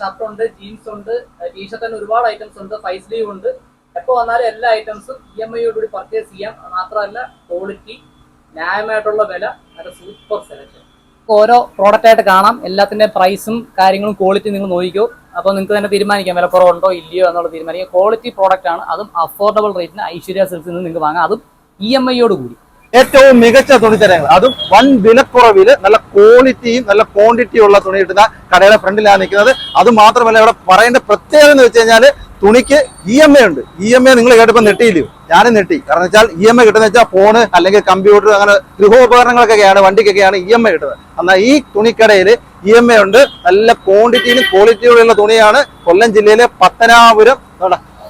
Shirt ഉണ്ട് jeans ഉണ്ട് T shirt തന്നെ ഒരുപാട് ഐറ്റംസ് ഉണ്ട് ഫൈവ് സ്ലീവ് ഉണ്ട്. എപ്പോൾ വന്നാലും എല്ലാ ഐറ്റംസും ഇ എം ഐയോടുകൂടി പർച്ചേസ് ചെയ്യാം. മാത്രമല്ല ക്വാളിറ്റി ന്യായമായിട്ടുള്ള വില നല്ല സൂപ്പർ സെലക്ഷൻ ഓരോ പ്രോഡക്റ്റ് ആയിട്ട് കാണാം. എല്ലാത്തിന്റെ പ്രൈസും കാര്യങ്ങളും ക്വാളിറ്റി നിങ്ങൾ നോക്കിക്കോ. അപ്പോൾ നിങ്ങൾക്ക് തന്നെ തീരുമാനിക്കാം വില കുറവുണ്ടോ ഇല്ലയോ എന്നുള്ള തീരുമാനിക്കാം. ക്വാളിറ്റി പ്രോഡക്റ്റ് ആണ് അതും അഫോർഡബിൾ റേറ്റിന് ഐശ്വര്യ സെൽസിൽ നിന്ന് നിങ്ങൾക്ക് വാങ്ങാം. അതും ഇ എം ഐയോട് കൂടി. ഏറ്റവും മികച്ച തുണിത്തരങ്ങൾ അതും വൻ വിലക്കുറവിൽ നല്ല ക്വാളിറ്റിയും നല്ല ക്വാണ്ടിറ്റിയും ഉള്ള തുണി കിട്ടുന്ന കടയുടെ ഫ്രണ്ടിലാണ് നിൽക്കുന്നത്. അത് മാത്രമല്ല ഇവിടെ പറയേണ്ട പ്രത്യേകത എന്ന് വെച്ച് കഴിഞ്ഞാൽ തുണിക്ക് ഇ എം എ ഉണ്ട്. ഇ എം എ നിങ്ങൾ കേട്ടപ്പോൾ നെട്ടിയില്ലയോ ഞാനും നെട്ടി. കാരണം വെച്ചാൽ ഇ എം എ കിട്ടുന്ന വെച്ചാൽ ഫോണ് അല്ലെങ്കിൽ കമ്പ്യൂട്ടർ അങ്ങനെ ഗൃഹോപകരണങ്ങൾക്കൊക്കെയാണ് വണ്ടിക്കൊക്കെയാണ് ഇ എം എ കിട്ടുന്നത്. എന്നാൽ ഈ തുണിക്കടയിൽ ഇ എം എ ഉണ്ട്. നല്ല ക്വാണ്ടിറ്റിയിലും ക്വാളിറ്റിയോടെയുള്ള തുണിയാണ് കൊല്ലം ജില്ലയിലെ പത്തനാപുരം.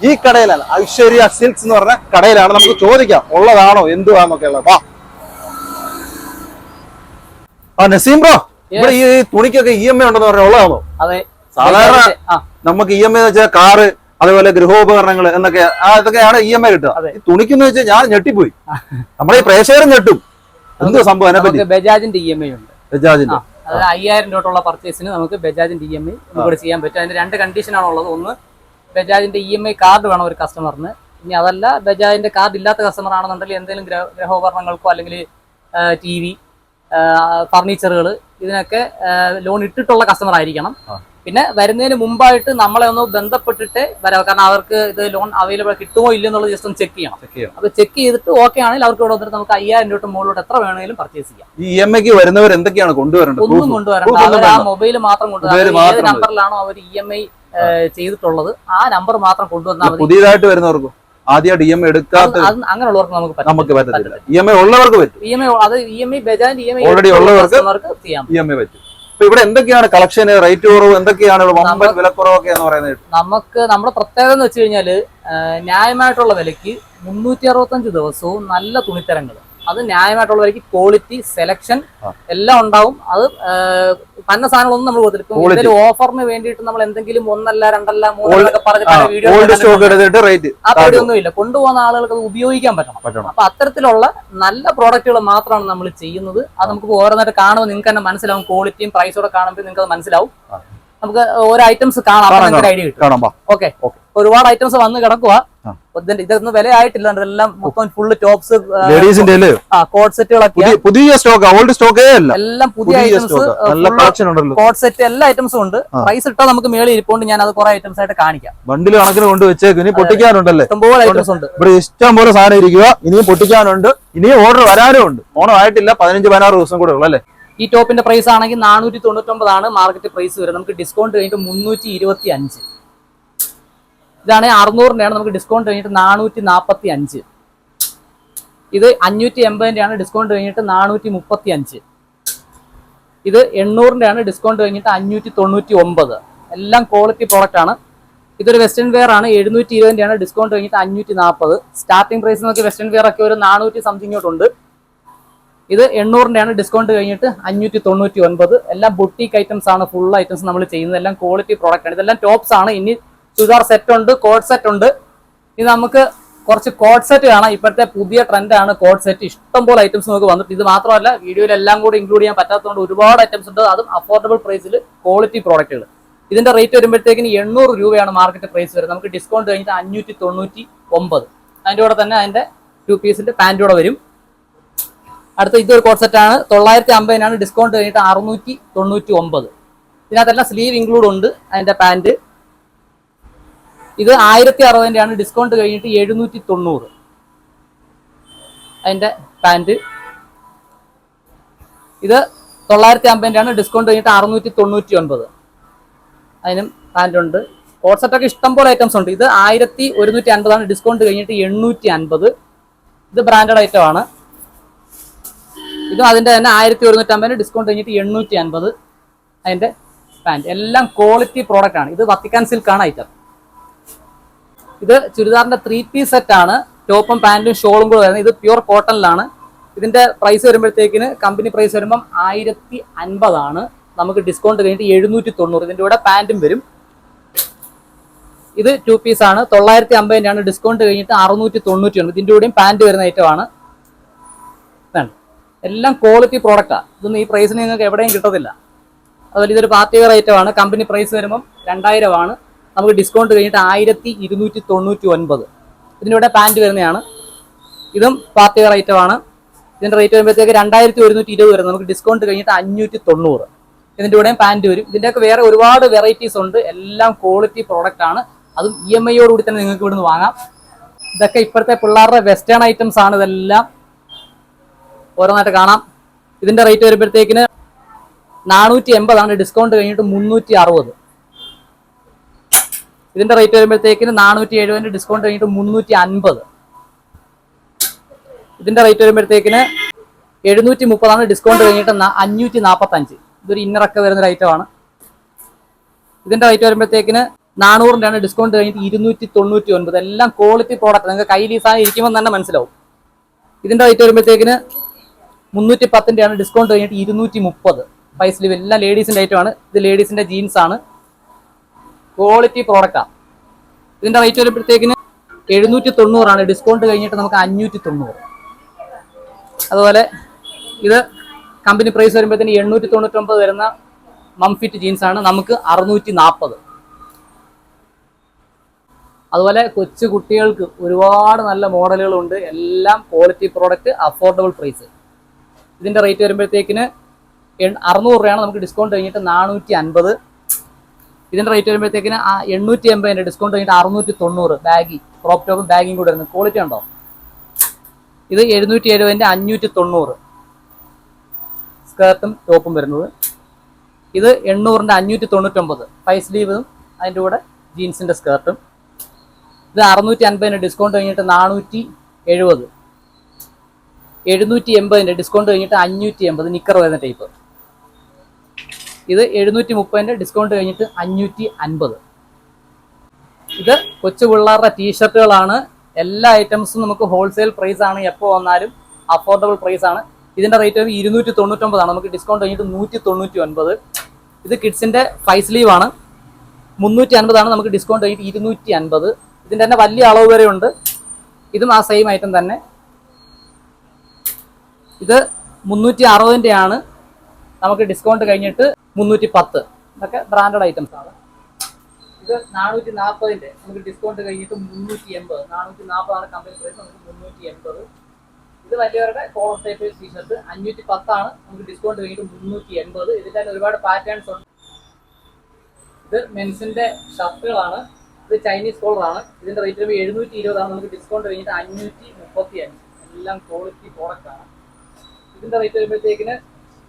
ഈ കടയിലാണ് ഐശ്വര്യ സിൽക്സ് എന്ന് പറഞ്ഞ കടയിലാണ്. നമുക്ക് ചോദിക്കാം ഉള്ളതാണോ എന്തുവാന്നൊക്കെ ഉള്ളത്. വാ. ആ നസീം ബ്രോ ഇവിടെ ഈ തുണിക്കൊക്കെ ഇ എം ഐ ഉണ്ടെന്ന് പറഞ്ഞാൽ ഉള്ളതാണോ? അതെ. സാധാരണ നമുക്ക് ഇ എം ഐ വെച്ചാൽ കാറ് അതുപോലെ ഗൃഹോപകരണങ്ങൾ എന്നൊക്കെ അതൊക്കെയാണ് ഇ എം ഐ കിട്ടുക. അതെ. ഈ തുണിക്കെന്ന് വെച്ചാൽ ഞാൻ ഞെട്ടിപ്പോയി. നമ്മളെ ഈ പ്രേക്ഷകരും ഞെട്ടും. എന്തോ സംഭവം അതിനെ പറ്റി? ബജാജിന്റെ ഇ എം ഐ ഉണ്ട്. ബജാജിന്റെ. അതായത് അയ്യായിരം രൂപയുള്ള പർച്ചേസിന് നമുക്ക് ബജാജിന്റെ ഇ എം ഐ ചെയ്യാൻ പറ്റും. അതിന്റെ രണ്ട് കണ്ടീഷനാണ് ഉള്ളത്. ഒന്ന് ബജാജിന്റെ ഇ എം ഐ കാർഡ് വേണം ഒരു കസ്റ്റമറിന് ഇനി അതല്ല ബജാജിന്റെ കാർഡ് ഇല്ലാത്ത കസ്റ്റമർ ആണെന്നുണ്ടെങ്കിൽ എന്തെങ്കിലും ഗ്രഹ ഗ്രഹോപകരണങ്ങൾക്കോ അല്ലെങ്കിൽ ടി വി ഫർണിച്ചറുകൾ ഇതിനൊക്കെ ലോൺ ഇട്ടിട്ടുള്ള കസ്റ്റമർ ആയിരിക്കണം. പിന്നെ വരുന്നതിന് മുമ്പായിട്ട് നമ്മളെ ഒന്ന് ബന്ധപ്പെട്ടിട്ട് വരാം. കാരണം അവർക്ക് ഇത് ലോൺ അവൈലബിൾ കിട്ടുമോ ഇല്ലയോ എന്നുള്ളത് ജസ്റ്റ് ഒന്ന് ചെക്ക് ചെയ്യണം. അപ്പൊ ചെക്ക് ചെയ്തിട്ട് ഓക്കെ ആണെങ്കിൽ അവർക്ക് ഇവിടെ വന്നിട്ട് നമുക്ക് അയ്യായിരം രൂപ മുകളിലോട്ട് എത്ര വേണമെങ്കിലും പർച്ചേസ് ചെയ്യാം. ഇ എം ഐക്ക് വരുന്നവർ എന്തൊക്കെയാണ് കൊണ്ടുവരേണ്ടത്? ഒന്നും കൊണ്ടുവരേണ്ടത് ആ മൊബൈൽ മാത്രം കൊണ്ടുവരണം ഏത് നമ്പറിലാണോ അവർ ഇ എം ഐ ചെയ്തിട്ടുള്ളത്. ആ നമ്പർ മാത്രം കൊണ്ടുവന്നാൽ മതി. പുതിയതായിട്ട് വരുന്നവർക്കും ആദ്യമായിട്ട് ഇ എം ഐ എടുക്കാത്ത അങ്ങനെയുള്ളവർക്ക് നമുക്ക് നമുക്ക് പറ്റത്തില്ല. ഇ എം ഐ ഉള്ളവർക്ക് പറ്റും. ഇ എം ഐ അത് E M I Bajaj E M I already ഉള്ളവർക്ക് ചെയ്യാം. ഇ എം ഐ പറ്റും. അപ്പൊ ഇവിടെ എന്തൊക്കെയാണ് കളക്ഷൻ റേറ്റ് കുറവ്? എന്തൊക്കെയാണ് വമ്പൻ വിലക്കുറവൊക്കെ എന്ന് പറയുന്നത് നമുക്ക് നമ്മുടെ പ്രത്യേകത എന്ന് വെച്ച് കഴിഞ്ഞാൽ ന്യായമായിട്ടുള്ള വിലക്ക് മുന്നൂറ്റി അറുപത്തഞ്ച് ദിവസവും നല്ല തുണിത്തരങ്ങൾ അത് ന്യായമായിട്ടുള്ളവർക്ക് ക്വാളിറ്റി സെലക്ഷൻ. എല്ലാം ഉണ്ടാവും. അത് തന്ന പന്ന സാധനങ്ങളൊന്നും നമ്മൾ കൊടുത്തില്ല ഇപ്പൊ എന്തെങ്കിലും ഓഫറിന് വേണ്ടിയിട്ട് നമ്മൾ എന്തെങ്കിലും ഒന്നല്ല രണ്ടല്ല മൂന്നല്ല പറഞ്ഞ് പല വീഡിയോ ആ പേടിയൊന്നുമില്ല. കൊണ്ടുപോകുന്ന ആളുകൾക്ക് അത് ഉപയോഗിക്കാൻ പറ്റണം. അപ്പൊ അത്തരത്തിലുള്ള നല്ല പ്രോഡക്റ്റുകൾ മാത്രമാണ് നമ്മൾ ചെയ്യുന്നത്. അത് നമുക്ക് ഓരോന്നായിട്ട് കാണുമ്പോൾ നിങ്ങൾക്ക് തന്നെ മനസ്സിലാവും. ക്വാളിറ്റിയും പ്രൈസോടെ കാണുമ്പോൾ നിങ്ങൾക്ക് അത് മനസ്സിലാവും. നമുക്ക് ഓരോ ഐറ്റംസ് കാണാം. ഐഡിയ കിട്ടും. ഓക്കെ ഒരുപാട് ഐറ്റംസ് വന്ന് കിടക്കുക ഇതൊന്നും വില ആയിട്ടില്ല എല്ലാം മൊത്തം ഫുള്ള് ടോപ്സ് ലേഡീസിന്റെ കോട്ട് സെറ്റുകളൊക്കെ പുതിയ സ്റ്റോക്ക് ഓൾഡ് സ്റ്റോക്കേ അല്ല. എല്ലാം പുതിയ ഐറ്റംസ് കോട്ട് സെറ്റ് എല്ലാ ഐറ്റംസും ഉണ്ട്. പ്രൈസ് ഇട്ടാൽ നമുക്ക് മേളിൽ ഇരിപ്പുണ്ട്. ഞാൻ അത് കുറെ ഐറ്റംസ് ആയിട്ട് കാണിക്കാം. ബണ്ടിൽ കണക്കിന് കൊണ്ട് വെച്ചേക്ക്. ഇനി പൊട്ടിക്കാനുണ്ടല്ലേ? ഇഷ്ടംപോലെ ഐറ്റംസ് ഉണ്ട്. ഇവിടെ ഇഷ്ടം പോലെ സാധനം ഇരിക്കുക ഇനിയും പൊട്ടിക്കാനുണ്ട്. ഇനിയും ഓർഡർ വരാനും ഉണ്ട്. ഓണം ആയിട്ടില്ല. പതിനഞ്ച് പതിനാറ് ദിവസം കൂടെ ഉള്ളു അല്ലേ? ഈ ടോപ്പിന്റെ പ്രൈസ് ആണെങ്കിൽ നാനൂറ്റി തൊണ്ണൂറ്റൊമ്പതാണ് മാർക്കറ്റ് പ്രൈസ് വരുന്നത്. നമുക്ക് ഡിസ്കൗണ്ട് കഴിഞ്ഞിട്ട് മുന്നൂറ്റി ഇരുപത്തി അഞ്ച് ഇതാണ് അറുന്നൂറിന്റെയാണ് നമുക്ക് ഡിസ്കൗണ്ട് കഴിഞ്ഞിട്ട് നാനൂറ്റി നാൽപ്പത്തി അഞ്ച് ഇത് അഞ്ഞൂറ്റി എൺപതിന്റെയാണ് ഡിസ്കൗണ്ട് കഴിഞ്ഞിട്ട് നാനൂറ്റി മുപ്പത്തി അഞ്ച് ഇത് എണ്ണൂറിന്റെയാണ് ഡിസ്കൗണ്ട് കഴിഞ്ഞിട്ട് അഞ്ഞൂറ്റി തൊണ്ണൂറ്റി ഒമ്പത് എല്ലാം ക്വാളിറ്റി പ്രോഡക്റ്റ് ആണ്. ഇതൊരു വെസ്റ്റേൺ വെയർ ആണ്. എഴുന്നൂറ്റി ഇരുപതിന്റെയാണ് ഡിസ്കൗണ്ട് കഴിഞ്ഞിട്ട് അഞ്ഞൂറ്റി നാൽപ്പത് സ്റ്റാർട്ടിംഗ് പ്രൈസ് നോക്കി വെസ്റ്റേൺ വെയർ ഒക്കെ ഒരു നാനൂറ്റി സംതിങ് ഉണ്ട് ഇത് എണ്ണൂറിന്റെയാണ് ഡിസ്കൗണ്ട് കഴിഞ്ഞിട്ട് അഞ്ഞൂറ്റി തൊണ്ണൂറ്റി ഒൻപത് എല്ലാം ബുട്ടീക്ക് ഐറ്റംസ് ആണ് ഫുൾ ഐറ്റംസ് നമ്മൾ ചെയ്യുന്നത്. എല്ലാം ക്വാളിറ്റി പ്രോഡക്റ്റ് ആണ്. ഇതെല്ലാം ടോപ്സ് ആണ്. ഇനി ചുരിദാർ സെറ്റ് ഉണ്ട് കോഡ് സെറ്റ് ഉണ്ട്. ഇത് നമുക്ക് കുറച്ച് കോഡ് സെറ്റ് കാണാം. ഇപ്പോഴത്തെ പുതിയ ട്രെൻഡാണ് കോഡ് സെറ്റ് ഇഷ്ടംപോലെ ഐറ്റംസ് നമുക്ക് വന്നിട്ട് ഇത് മാത്രമല്ല വീഡിയോയിലെല്ലാം കൂടി ഇൻക്ലൂഡ് ചെയ്യാൻ പറ്റാത്തതുകൊണ്ട് ഒരുപാട് ഐറ്റംസ് ഉണ്ട്. അതും അഫോർഡബിൾ പ്രൈസിൽ ക്വാളിറ്റി പ്രോഡക്റ്റുകൾ ഇതിന്റെ റേറ്റ് വരുമ്പോഴത്തേക്കിന് എണ്ണൂറ് രൂപയാണ് മാർക്കറ്റ് പ്രൈസ് വരുന്നത്. നമുക്ക് ഡിസ്കൗണ്ട് കഴിഞ്ഞിട്ട് അഞ്ഞൂറ്റി തൊണ്ണൂറ്റി ഒമ്പത് അതിന്റെ കൂടെ തന്നെ അതിന്റെ ടു പീസിന്റെ പാന്റൂടെ വരും. അടുത്ത ഇതൊരു കോഡ് സെറ്റ് ആണ്. തൊള്ളായിരത്തി അമ്പതിനാണ് ഡിസ്കൗണ്ട് കഴിഞ്ഞിട്ട് അറുന്നൂറ്റി തൊണ്ണൂറ്റി ഒമ്പത് ഇതിനകത്തെല്ലാം സ്ലീവ് ഇൻക്ലൂഡ് ഉണ്ട് അതിന്റെ പാന്റ് ഇത് ആയിരത്തി അറുപതിന്റെ ആണ് ഡിസ്കൗണ്ട് കഴിഞ്ഞിട്ട് എഴുന്നൂറ്റി തൊണ്ണൂറ് അതിന്റെ പാന്റ് ഇത് തൊള്ളായിരത്തി അമ്പതിന്റെ ആണ് ഡിസ്കൗണ്ട് കഴിഞ്ഞിട്ട് അറുന്നൂറ്റി തൊണ്ണൂറ്റി ഒൻപത് അതിനും പാന്റുണ്ട് ഉണ്ട്. കോട്ട് സെറ്റൊക്കെ ഇഷ്ടംപോലെ ഐറ്റംസ് ഉണ്ട്. ഇത് ആയിരത്തി ഒരുന്നൂറ്റി അൻപതാണ് ഡിസ്കൗണ്ട് കഴിഞ്ഞിട്ട് എണ്ണൂറ്റി അൻപത് ഇത് ബ്രാൻഡഡ് ഐറ്റം ആണ്. ഇതും അതിന്റെ തന്നെ ആയിരത്തി ഒരുന്നൂറ്റി അമ്പതിന് ഡിസ്കൗണ്ട് കഴിഞ്ഞിട്ട് എണ്ണൂറ്റി അൻപത് അതിന്റെ പാന്റ് എല്ലാം ക്വാളിറ്റി പ്രോഡക്റ്റ് ആണ്. ഇത് വത്തിക്കാൻ സിൽക്ക് ആണ് ഐറ്റം ഇത് ചുരിദാറിന്റെ ത്രീ പീസ് സെറ്റ് ആണ്. ടോപ്പും പാന്റും ഷോളും കൂടെ വരുന്നത്. ഇത് പ്യൂർ കോട്ടണിലാണ് ഇതിന്റെ പ്രൈസ് വരുമ്പോഴത്തേക്കിന് കമ്പനി പ്രൈസ് വരുമ്പം ആയിരത്തി അൻപതാണ് നമുക്ക് ഡിസ്കൗണ്ട് കഴിഞ്ഞിട്ട് എഴുന്നൂറ്റി തൊണ്ണൂറ് ഇതിന്റെ കൂടെ പാന്റും വരും. ഇത് ടു പീസ് ആണ്. തൊള്ളായിരത്തി അമ്പതിന്റെയാണ് ഡിസ്കൗണ്ട് കഴിഞ്ഞിട്ട് അറുന്നൂറ്റി തൊണ്ണൂറ്റി ഒൻപത് ഇതിന്റെ കൂടെയും പാന്റ് വരുന്ന ഐറ്റമാണ് ഇതാണ്. എല്ലാം ക്വാളിറ്റി പ്രോഡക്റ്റാണ് ഇതൊന്നും ഈ പ്രൈസിന് നിങ്ങൾക്ക് എവിടെയും കിട്ടത്തില്ല. അതുപോലെ ഇതൊരു പാർട്ടി വെയർ ഐറ്റം ആണ്. കമ്പനി പ്രൈസ് വരുമ്പം രണ്ടായിരം ആണ്. നമുക്ക് ഡിസ്കൗണ്ട് കഴിഞ്ഞിട്ട് ആയിരത്തി ഇരുന്നൂറ്റി തൊണ്ണൂറ്റി ഒൻപത് ഇതിനിവിടെ പാന്റ് വരുന്നതാണ്. ഇതും പാർട്ടി വെയർ ഐറ്റം ആണ്. ഇതിന്റെ റേറ്റ് വരുമ്പോഴത്തേക്ക് രണ്ടായിരത്തി ഒരുന്നൂറ്റി ഇരുപത് വരും നമുക്ക് ഡിസ്കൗണ്ട് കഴിഞ്ഞിട്ട് അഞ്ഞൂറ്റി തൊണ്ണൂറ് ഇതിന്റെ കൂടെയും പാന്റ് വരും. ഇതിന്റെയൊക്കെ വേറെ ഒരുപാട് വെറൈറ്റീസ് ഉണ്ട്. എല്ലാം ക്വാളിറ്റി പ്രോഡക്റ്റ് ആണ്. അതും ഇ എം ഐയോടുകൂടി തന്നെ നിങ്ങൾക്ക് ഇവിടുന്ന് വാങ്ങാം. ഇതൊക്കെ ഇപ്പോഴത്തെ പിള്ളേരുടെ വെസ്റ്റേൺ ഐറ്റംസ് ആണ് ഇതെല്ലാം. ഓരോന്നായിട്ട് കാണാം. ഇതിന്റെ റേറ്റ് വരുമ്പോഴത്തേക്കിന് നാനൂറ്റി എൺപതാണ് ഡിസ്കൗണ്ട് കഴിഞ്ഞിട്ട് മുന്നൂറ്റി അറുപത് ഇതിന്റെ റേറ്റ് വരുമ്പോഴത്തേക്കിന് നാനൂറ്റി എഴുപതിന്റെ ഡിസ്കൗണ്ട് കഴിഞ്ഞിട്ട് മുന്നൂറ്റി അൻപത് ഇതിന്റെ റേറ്റ് വരുമ്പോഴത്തേക്കിന് എഴുന്നൂറ്റി മുപ്പതാണ് ഡിസ്കൗണ്ട് കഴിഞ്ഞിട്ട് അഞ്ഞൂറ്റി നാൽപ്പത്തഞ്ച് ഇതൊരു ഇന്നറൊക്കെ വരുന്ന ഒരു ഐറ്റമാണ് ഇതിന്റെ റേറ്റ് വരുമ്പോഴത്തേക്കിന് നാനൂറിന്റെയാണ് ഡിസ്കൗണ്ട് കഴിഞ്ഞിട്ട് ഇരുന്നൂറ്റി തൊണ്ണൂറ്റി ഒൻപത് എല്ലാം ക്വാളിറ്റി പ്രോഡക്റ്റ് നിങ്ങൾക്ക് കയ്യിൽ ഈ സാധനം ഇരിക്കുമ്പോൾ തന്നെ മനസ്സിലാവും. ഇതിന്റെ റേറ്റ് വരുമ്പോഴത്തേക്കിന് മുന്നൂറ്റി പത്തിന്റെയാണ് ഡിസ്കൗണ്ട് കഴിഞ്ഞിട്ട് ഇരുന്നൂറ്റി മുപ്പത് ഫൈവ് സ്ലീവ് എല്ലാം ലേഡീസിന്റെ ഐറ്റമാണ് ഇത് ലേഡീസിന്റെ ജീൻസ് ആണ്. ക്വാളിറ്റി പ്രോഡക്റ്റാണ് ഇതിന്റെ റേറ്റ് വരുമ്പോഴത്തേക്കിന് എഴുന്നൂറ്റി തൊണ്ണൂറാണ് ഡിസ്കൗണ്ട് കഴിഞ്ഞിട്ട് നമുക്ക് അഞ്ഞൂറ്റി തൊണ്ണൂറ് അതുപോലെ ഇത് കമ്പനി പ്രൈസ് വരുമ്പോഴത്തേന് എണ്ണൂറ്റി തൊണ്ണൂറ്റൊമ്പത് വരുന്ന മംഫിറ്റ് ജീൻസ് ആണ്. നമുക്ക് അറുന്നൂറ്റി നാൽപ്പത് അതുപോലെ കൊച്ചു കുട്ടികൾക്ക് ഒരുപാട് നല്ല മോഡലുകളുണ്ട് എല്ലാം ക്വാളിറ്റി പ്രോഡക്റ്റ് അഫോർഡബിൾ പ്രൈസ് ഇതിന്റെ റേറ്റ് വരുമ്പോഴത്തേക്കിന് അറുന്നൂറ് രൂപയാണ് നമുക്ക് ഡിസ്കൗണ്ട് കഴിഞ്ഞിട്ട് നാനൂറ്റി അൻപത് ഇതിന്റെ റേറ്റ് വരുമ്പോഴത്തേക്കിന് ആ എണ്ണൂറ്റി എൺപതിന്റെ ഡിസ്കൗണ്ട് കഴിഞ്ഞിട്ട് അറുന്നൂറ്റി തൊണ്ണൂറ് ബാഗി ക്രോപ്പ് ടോപ്പും ബാഗിയും കൂടെ വരുന്നത് ക്വാളിറ്റി ഉണ്ടോ? ഇത് എഴുന്നൂറ്റി എഴുപതിന്റെ അഞ്ഞൂറ്റി തൊണ്ണൂറ് സ്കേർട്ടും ടോപ്പും വരുന്നത്. ഇത് എണ്ണൂറിന്റെ അഞ്ഞൂറ്റി തൊണ്ണൂറ്റൊമ്പത് ഫൈവ് സ്ലീവും അതിന്റെ കൂടെ ജീൻസിന്റെ സ്കേർട്ടും ഇത് അറുന്നൂറ്റി അൻപതിന്റെ ഡിസ്കൗണ്ട് കഴിഞ്ഞിട്ട് നാനൂറ്റി എഴുപത് എഴുന്നൂറ്റി എൺപതിന്റെ ഡിസ്കൗണ്ട് കഴിഞ്ഞിട്ട് അഞ്ഞൂറ്റി എൺപത് നിക്കർ വരുന്ന ടൈപ്പ് ഇത് എഴുന്നൂറ്റി മുപ്പതിന്റെ ഡിസ്കൗണ്ട് കഴിഞ്ഞിട്ട് അഞ്ഞൂറ്റി അൻപത് ഇത് കൊച്ചു പിള്ളേരുടെ ടീഷർട്ടുകളാണ് എല്ലാ ഐറ്റംസും നമുക്ക് ഹോൾസെയിൽ പ്രൈസ് ആണ് എപ്പോൾ വന്നാലും അഫോർഡബിൾ പ്രൈസ് ആണ്. ഇതിന്റെ റേറ്റ് ഇരുന്നൂറ്റി തൊണ്ണൂറ്റൊമ്പതാണ് നമുക്ക് ഡിസ്കൗണ്ട് കഴിഞ്ഞിട്ട് നൂറ്റി തൊണ്ണൂറ്റി ഒൻപത് ഇത് കിഡ്സിന്റെ ഫൈവ് സ്ലീവ് ആണ്. മുന്നൂറ്റി അൻപതാണ് നമുക്ക് ഡിസ്കൗണ്ട് കഴിഞ്ഞിട്ട് ഇരുന്നൂറ്റി അൻപത് ഇതിന്റെ തന്നെ വലിയ അളവ് വരെ ഉണ്ട് ഇതും ആ സെയിം ഐറ്റം തന്നെ. ഇത് മുന്നൂറ്റി അറുപതിന്റെ ആണ് നമുക്ക് ഡിസ്കൗണ്ട് കഴിഞ്ഞിട്ട് മുന്നൂറ്റി പത്ത് ഇതൊക്കെ ബ്രാൻഡഡ് ഐറ്റംസ് ആണ്. ഇത് നാനൂറ്റി നാൽപ്പതിന്റെ നമുക്ക് ഡിസ്കൗണ്ട് കഴിഞ്ഞിട്ട് മുന്നൂറ്റി എൺപത് നാനൂറ്റി നാൽപ്പതാണ് കമ്പനി പ്രൈസ് നമുക്ക് മുന്നൂറ്റി എൺപത് ഇത് വലിയവരുടെ കോളർ ടൈപ്പ് ടീഷർട്ട് അഞ്ഞൂറ്റി പത്താണ് നമുക്ക് ഡിസ്കൗണ്ട് കഴിഞ്ഞിട്ട് മുന്നൂറ്റി എൺപത് ഇതിൽ തന്നെ ഒരുപാട് പാറ്റേൺസ് ഉണ്ട്. ഇത് മെൻസിന്റെ ഷർട്ടുകളാണ്. ഇത് ചൈനീസ് കോളറാണ് ഇതിന്റെ റേറ്റ് എഴുന്നൂറ്റി ഇരുപതാണ് നമുക്ക് ഡിസ്കൗണ്ട് കഴിഞ്ഞിട്ട് അഞ്ഞൂറ്റി മുപ്പത്തി അഞ്ച് എല്ലാം ക്വാളിറ്റി പ്രോഡക്റ്റ് ആണ്. ഇതിന്റെ റേറ്റ് വരുമ്പോഴത്തേക്കിന്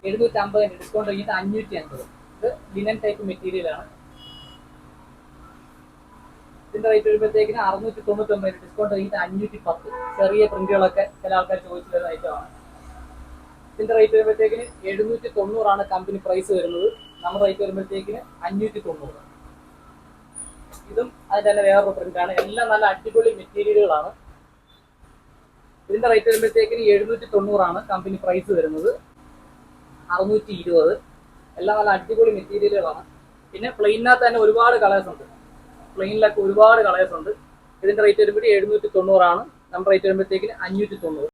എഴുന്നൂറ്റി അമ്പതിന് ഡിസ്കൗണ്ട് കഴിഞ്ഞിട്ട് അഞ്ഞൂറ്റി അൻപത് ഇത് ലിനൻ ടൈപ്പ് മെറ്റീരിയലാണ് ഇതിന്റെ റേറ്റ് വരുമ്പോഴത്തേക്കിന് അറുന്നൂറ്റി തൊണ്ണൂറ്റി ഒമ്പതിന് ഡിസ്കൗണ്ട് കഴിഞ്ഞിട്ട് അഞ്ഞൂറ്റി പത്ത് ചെറിയ പ്രിന്റുകളൊക്കെ ചില ആൾക്കാർ ചോദിച്ചു വരുന്ന ഐറ്റമാണ് ഇതിന്റെ റേറ്റ് വരുമ്പോഴത്തേക്കിന് എഴുന്നൂറ്റി തൊണ്ണൂറാണ് കമ്പനി പ്രൈസ് വരുന്നത്. നമ്മുടെ റേറ്റ് വരുമ്പോഴത്തേക്കിന് അഞ്ഞൂറ്റി തൊണ്ണൂറ് ഇതും അതിന്റെ തന്നെ വേറൊരു പ്രിന്റ് ആണ്. എല്ലാം നല്ല അടിപൊളി മെറ്റീരിയലുകളാണ് ഇതിന്റെ റേറ്റ് വരുമ്പോഴത്തേക്കിന് എഴുന്നൂറ്റി തൊണ്ണൂറാണ് കമ്പനി പ്രൈസ് വരുന്നത്. അറുന്നൂറ്റി ഇരുപത് എല്ലാം നല്ല അടിപൊളി മെറ്റീരിയലുകളാണ് പിന്നെ പ്ലെയിനകത്ത് തന്നെ ഒരുപാട് കളേഴ്സ് ഉണ്ട്. പ്ലെയിനിലൊക്കെ ഒരുപാട് കളേഴ്സ് ഉണ്ട്. ഇതിന്റെ റേറ്റ് വരുമ്പോഴേ എഴുന്നൂറ്റി തൊണ്ണൂറാണ് നമ്മുടെ റേറ്റ് വരുമ്പോഴത്തേക്കിന് അഞ്ഞൂറ്റി തൊണ്ണൂറ്